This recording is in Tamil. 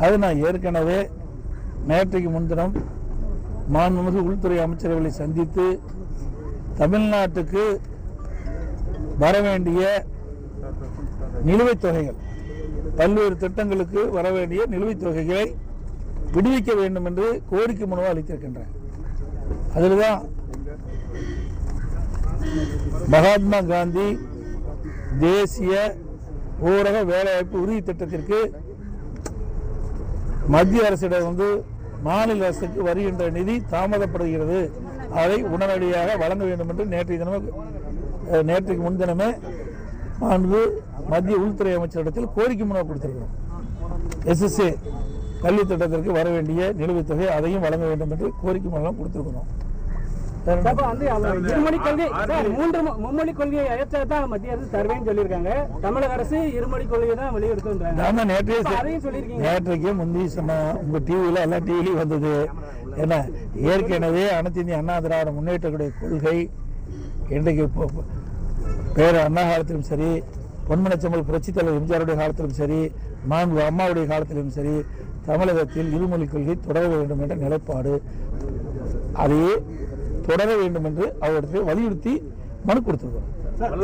அது நான் ஏற்கனவே நேற்றைக்கு முன்தினம் மாண்புமிகு உள்துறை அமைச்சர்களை சந்தித்து தமிழ்நாட்டுக்கு வர வேண்டிய நிலுவைத் தொகைகள் பல்வேறு திட்டங்களுக்கு வர வேண்டிய நிலுவைத் தொகைகளை விடுவிக்க வேண்டும் என்று கோரிக்கை மனுவை அளித்திருக்கின்றேன். அதில் தான் மகாத்மா காந்தி தேசிய ஊரக வேலைவாய்ப்பு உறுதி திட்டத்திற்கு மத்திய அரசிடம் வந்து மாநில அரசுக்கு வருகின்ற நிதி தாமதப்படுகிறது. அதை உடனடியாக வழங்க வேண்டும் என்று நேற்றைய தினமே நேற்றைக்கு முன்தினமே மாண்பு மத்திய உள்துறை அமைச்சரிடத்தில் கோரிக்கை மனு கொடுத்திருக்கிறோம். எஸ்எஸ்ஏ கல்வி திட்டத்திற்கு வர வேண்டிய நிலுவைத் தொகை அதையும் வழங்க வேண்டும் என்று கோரிக்கை மனு கொடுத்திருக்கிறோம். வந்து இருமொழி கொள்கை சார் மூன்று மும்மொழி கொள்கையை ஏற்றதான் மத்திய அரசு தருவேன்னு சொல்லியிருக்காங்க. தமிழக அரசு இருமொழி கொள்கையை தான் வலியுறுத்துன்றாங்க நான் தான் நேற்றைய அதையும் சொல்லியிருக்கீங்க. நேற்றைக்கு முந்தி சொன்ன உங்க டிவியில் எல்லா டிவிலையும் வந்தது. என்ன ஏற்கனவே அனைத்து இந்திய அண்ணா திராவிட முன்னேற்றக்கூடிய கொள்கை இன்றைக்கு பேர் அண்ணா காலத்திலும் சரி பொன்மனச்சம்பல் புரட்சித் தலைவர் எம்ஜிஆருடைய காலத்திலும் சரி மாண்பு அம்மாவுடைய காலத்திலும் சரி தமிழகத்தில் இருமொழி கொள்கை தொடர வேண்டும் என்ற நிலைப்பாடு. அதையே தொடர வேண்டும் என்று அவரிடத்தில் வலியுறுத்தி மனு கொடுத்திருக்கிறோம்.